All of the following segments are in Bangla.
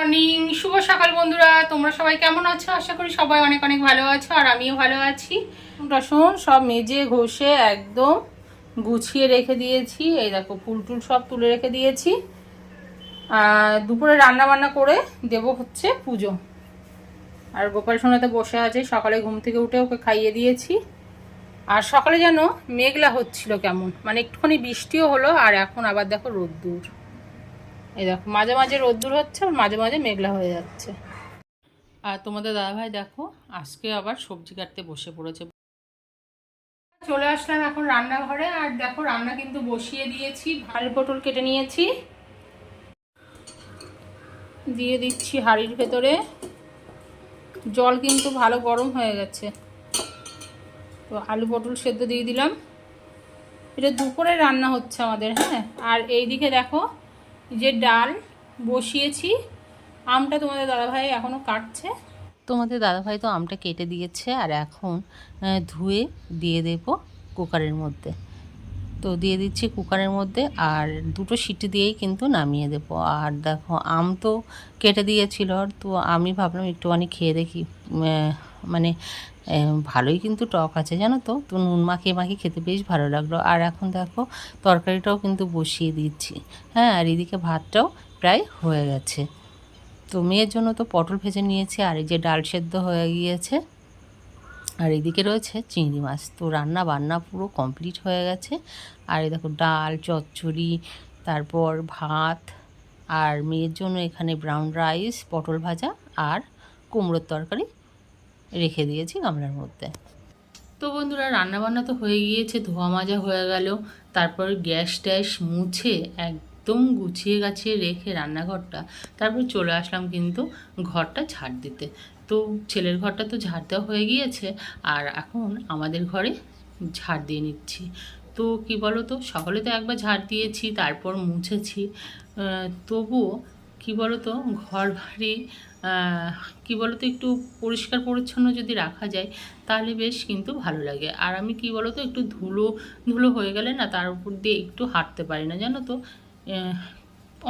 মর্নিং শুভ সকাল বন্ধুরা। তোমরা সবাই কেমন আছো? আশা করি সবাই অনেক অনেক ভালো আছো, আর আমিও ভালো আছি। রসুন সব মেজে ঘষে একদম গুছিয়ে রেখে দিয়েছি। এই দেখো, ফুল টুল সব তুলে রেখে দিয়েছি। আর দুপুরে রান্না বান্না করে দেব হচ্ছে পুজো। আর গোপাল সোনাতে বসে আছে, সকালে ঘুম থেকে উঠে ওকে খাইয়ে দিয়েছি। আর সকালে যেন মেঘলা হচ্ছিল কেমন মানে একটুখানি বৃষ্টিও হলো, আর এখন আবার দেখো রোদ্দুর। এই দেখো, মাঝে মাঝে রোদ্দুর হচ্ছে আর মাঝে মাঝে মেঘলা হয়ে যাচ্ছে। আর তোমাদের দাদাভাই দেখো, আজকে আবার সবজি কাটতে বসে পড়েছে। চলে আসলাম এখন রান্নাঘরে, আর দেখো রান্না কিন্তু বসিয়ে দিয়েছি ভালো পটল কেটে নিয়েছি। দিয়ে দিচ্ছি হাঁড়ির ভেতরে। জল কিন্তু ভালো গরম হয়ে গেছে। তো আলু পটল সেদ্ধ দিয়ে দিলাম। এটা দুপুরে রান্না হচ্ছে আমাদের হ্যাঁ? আর এই দিকে দেখো যে ডাল বসিয়েছি, আমটা তোমাদের দাদাভাই এখনও কাটছে। তোমাদের দাদাভাই তো আমটা কেটে দিয়েছে, আর এখন ধুয়ে দিয়ে দেব কুকারের মধ্যে। তো দিয়ে দিচ্ছি কুকারের মধ্যে, আর দুটো সিটি দিয়েই কিন্তু নামিয়ে দেব। আর দেখো, আম তো কেটে দিয়েছিল, তো আমি ভাবলাম একটুখানি খেয়ে দেখি মানে ভালোই কিন্তু টক আছে, জানো তো? তো নুন মাখিয়ে মাখিয়ে খেতে বেশ ভালো লাগল। আর এখন দেখো, তরকারিটাও কিন্তু বসিয়ে দিচ্ছি। হ্যাঁ আর এদিকে ভাতটাও প্রায় হয়ে গেছে। তো মেয়ের জন্য তো পটল ভেজে নিয়েছি, আর এই যে ডাল সেদ্ধ হয়ে গিয়েছে। আর এদিকে রয়েছে চিংড়ি মাছ। তো রান্না বান্না পুরো কমপ্লিট হয়ে গেছে। আর এই দেখো, ডাল, চচ্চড়ি, তারপর ভাত, আর মেয়ের জন্য এখানে ব্রাউন রাইস, পটল ভাজা, আর কুমড়োর তরকারি। রেখে দিয়েছি গামলার মধ্যে। তো বন্ধুরা, রান্নাবান্না তো হয়ে গিয়েছে, ধোয়া মাজা হয়ে গেল। তারপর গ্যাস ট্যাস মুছে একদম গুছিয়ে গাছিয়ে রেখে রান্নাঘরটা, তারপর চলে আসলাম কিন্তু ঘরটা ঝাড় দিতে। তো ছেলের ঘরটা তো ঝাড় দেওয়া হয়ে গিয়েছে, আর এখন আমাদের ঘরে ঝাড় দিয়ে নিচ্ছি। তো কি বলো তো সকালে তো একবার ঝাড় দিয়েছি, তারপর মুছেছি। তবুও কি বলো তো ঘর বাড়ি কি বলো তো একটু পরিষ্কার পরিচ্ছন্ন যদি রাখা যায়, তাহলে বেশ কিন্তু ভালো লাগে। আর আমি কি বলো তো একটু ধুলো ধুলো হয়ে গেলে না তার উপর দিয়ে একটু হাঁটতে পারি না, জানো তো?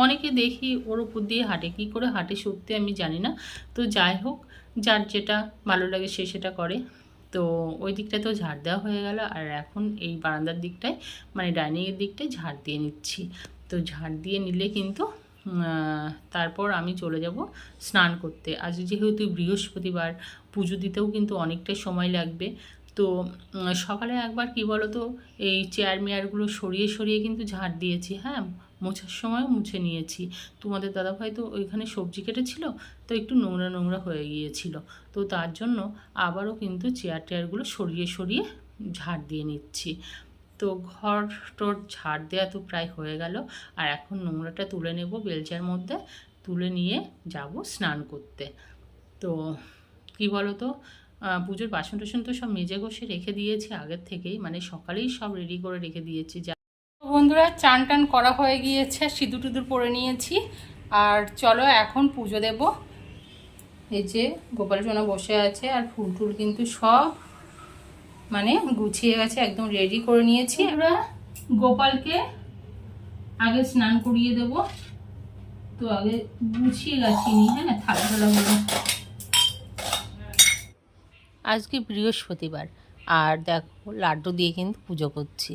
অনেকে দেখি ওর উপর দিয়ে হাঁটে, কী করে হাঁটে সত্যি আমি জানি না। তো যাই হোক, যার যেটা ভালো লাগে সে সেটা করে। তো ওই দিকটা তো ঝাড় দেওয়া হয়ে গেল, আর এখন এই বারান্দার দিকটায় মানে ডাইনিংয়ের দিকটায় ঝাড় দিয়ে নিচ্ছি। তো ঝাড় দিয়ে নিলে কিন্তু তারপর আমি চলে যাব স্নান করতে। আজ যেহেতু বৃহস্পতিবার, পুজো দিতেও কিন্তু অনেকটাই সময় লাগবে। তো সকালে একবার কি বলো তো এই চেয়ার মেয়ারগুলো সরিয়ে সরিয়ে কিন্তু ঝাড় দিয়েছি হ্যাঁ? মোছার সময়ও মুছে নিয়েছি। তোমাদের দাদাভাই তো ওইখানে সবজি কেটেছিল, তো একটু নোংরা নোংরা হয়ে গিয়েছিল। তো তার জন্য আবারও কিন্তু চেয়ার টেয়ারগুলো সরিয়ে সরিয়ে ঝাড় দিয়ে নিচ্ছি। তো ঘর টর ঝাড় দেওয়া তো প্রায় হয়ে গেল। আর এখন নোংরাটা তুলে নেব বেলচার মধ্যে, তুলে নিয়ে যাব স্নান করতে। তো কি বলো তো পুজোর বাসন টাসন তো সব মেজে ঘষে রেখে দিয়েছি আগের থেকেই মানে সকালেই সব রেডি করে রেখে দিয়েছি। যা বন্ধুরা চান টান করা হয়ে গিয়েছে সিঁদুর টুদুর পরে নিয়েছি। আর চলো এখন পুজো দেব। এই যে গোপাল সোনা বসে আছে, আর ফুল টুল কিন্তু সব মানে গুছিয়ে গেছে, একদম রেডি করে নিয়েছি। আমরা গোপালকে আগে স্নান করিয়ে দেব। তো আগে গুছিয়ে গেছি নি হ্যাঁ থালা থালাগুলো আজকে বৃহস্পতিবার, আর দেখো লাড্ডু দিয়ে কিন্তু পুজো করছি।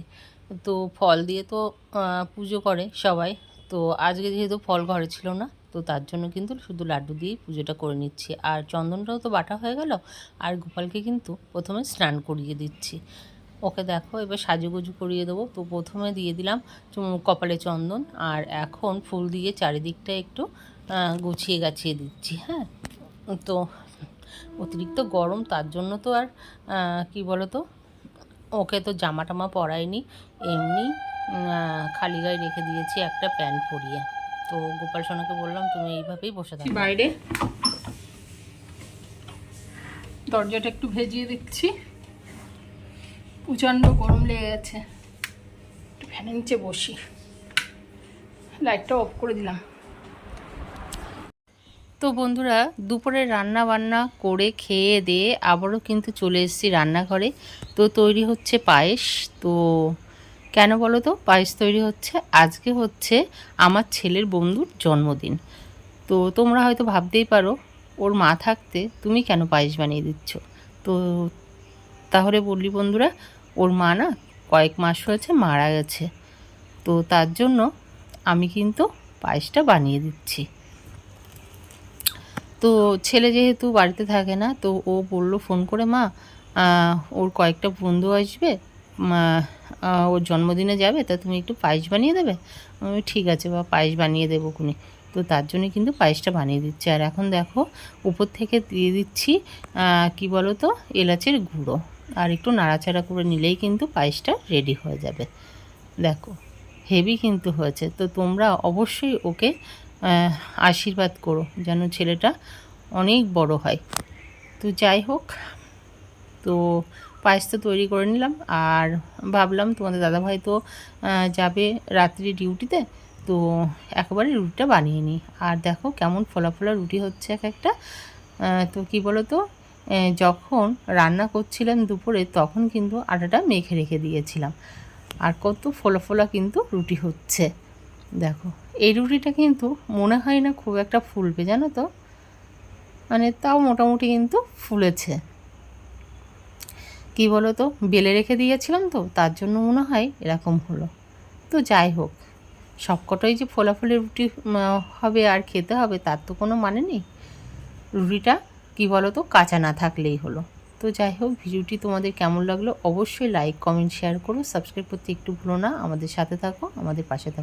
তো ফল দিয়ে তো পুজো করে সবাই। তো আজকে যেহেতু ফল ঘরে ছিল না তো তার জন্য কিন্তু শুধু লাড্ডু দিয়েই পুজোটা করে নিচ্ছি। আর চন্দনটাও তো বাটা হয়ে গেল, আর গোপালকে কিন্তু প্রথমে স্নান করিয়ে দিচ্ছি। ওকে দেখো, এবার সাজুগুজু করিয়ে দেবো। তো প্রথমে দিয়ে দিলাম কপালে চন্দন, আর এখন ফুল দিয়ে চারিদিকটা একটু গুছিয়ে গাছিয়ে দিচ্ছি হ্যাঁ? তো অতিরিক্ত গরম, তার জন্য তো আর কি বলো তো ওকে তো জামা টামা পরাইনি, এমনি খালি গায়ে রেখে দিয়েছি একটা প্যান্ট পরিয়ে। তো গোপাল সোনাকে বললাম তুমি এইভাবেই বসে থাকো। বাইরে। দরজাটা একটু ভেজিয়ে দিচ্ছি প্রচণ্ড গরম লেগে গেছে। একটু ফ্যানের নিচে বসি। লাইটটা অফ করে দিলাম। তো বন্ধুরা দুপুরে রান্না বান্না করে খেয়ে দিয়ে আবারও কিন্তু চলে এসেছি রান্নাঘরে। তো তৈরি হচ্ছে পায়েস। তো কেন বলো তো? পায়েস তৈরি হচ্ছে। আজকে হচ্ছে আমার ছেলের বন্ধুর জন্মদিন। তো তোমরা হয়তো ভাবতেই পারো, ওর মা থাকতে তুমি কেন পায়েস বানিয়ে দিচ্ছ? তো তাহলে বললি বন্ধুরা, ওর মা না কয়েক মাস হয়েছে মারা গেছে। তো তার জন্য আমি কিন্তু পায়েসটা বানিয়ে দিচ্ছি। তো ছেলে যেহেতু বাড়িতে থাকে না, তো ও বলল ফোন করে, মা ওর কয়েকটা বন্ধু আসবে ওর জন্মদিনে যাবে, তা তুমি একটু পায়েস বানিয়ে দেবে? আমি ঠিক আছে বা পায়েস বানিয়ে দেবো খুনি তো তার জন্য কিন্তু পায়েসটা বানিয়ে দিচ্ছি। আর এখন দেখো, উপর থেকে দিয়ে দিচ্ছি কি বলো তো এলাচের গুঁড়ো। আর একটু নাড়াচাড়া করে নিলেই কিন্তু পায়েসটা রেডি হয়ে যাবে। দেখো, হেভি কিন্তু হয়েছে। তো তোমরা অবশ্যই ওকে আশীর্বাদ করো যেন ছেলেটা অনেক বড় হয়। তো যাই হোক, তো পায়েস তো তৈরি করে নিলাম। আর ভাবলাম তোমাদের দাদাভাই তো যাবে রাত্রি ডিউটিতে, তো একবারে রুটিটা বানিয়ে নিই। আর দেখো কেমন ফোলা ফোলা রুটি হচ্ছে এক একটা। তো কি বলো তো যখন রান্না করছিলাম দুপুরে তখন কিন্তু আটাটা মেখে রেখে দিয়েছিলাম। আর কত ফোলা ফোলা কিন্তু রুটি হচ্ছে। দেখো, এই রুটিটা কিন্তু মনে হয় না খুব একটা ফুলবে, জানো তো? মানে তাও মোটামুটি কিন্তু ফুলেছে। কি বলো তো বেলে রেখে দিয়েছিলাম তো, তার জন্য মনে হয় এরকম হলো। তো যাই হোক, সবকটাই যে ফোলাফুলি রুটি হবে আর খেতে হবে, তার তো কোনো মানে নেই। রুটিটা কি বলো তো কাঁচা না থাকলেই হলো। তো যাই হোক, ভিডিওটি তোমাদের কেমন লাগল অবশ্যই লাইক কমেন্ট শেয়ার করো। সাবস্ক্রাইব করতে একটু ভুলো না। আমাদের সাথে থাকো, আমাদের পাশে থাকো।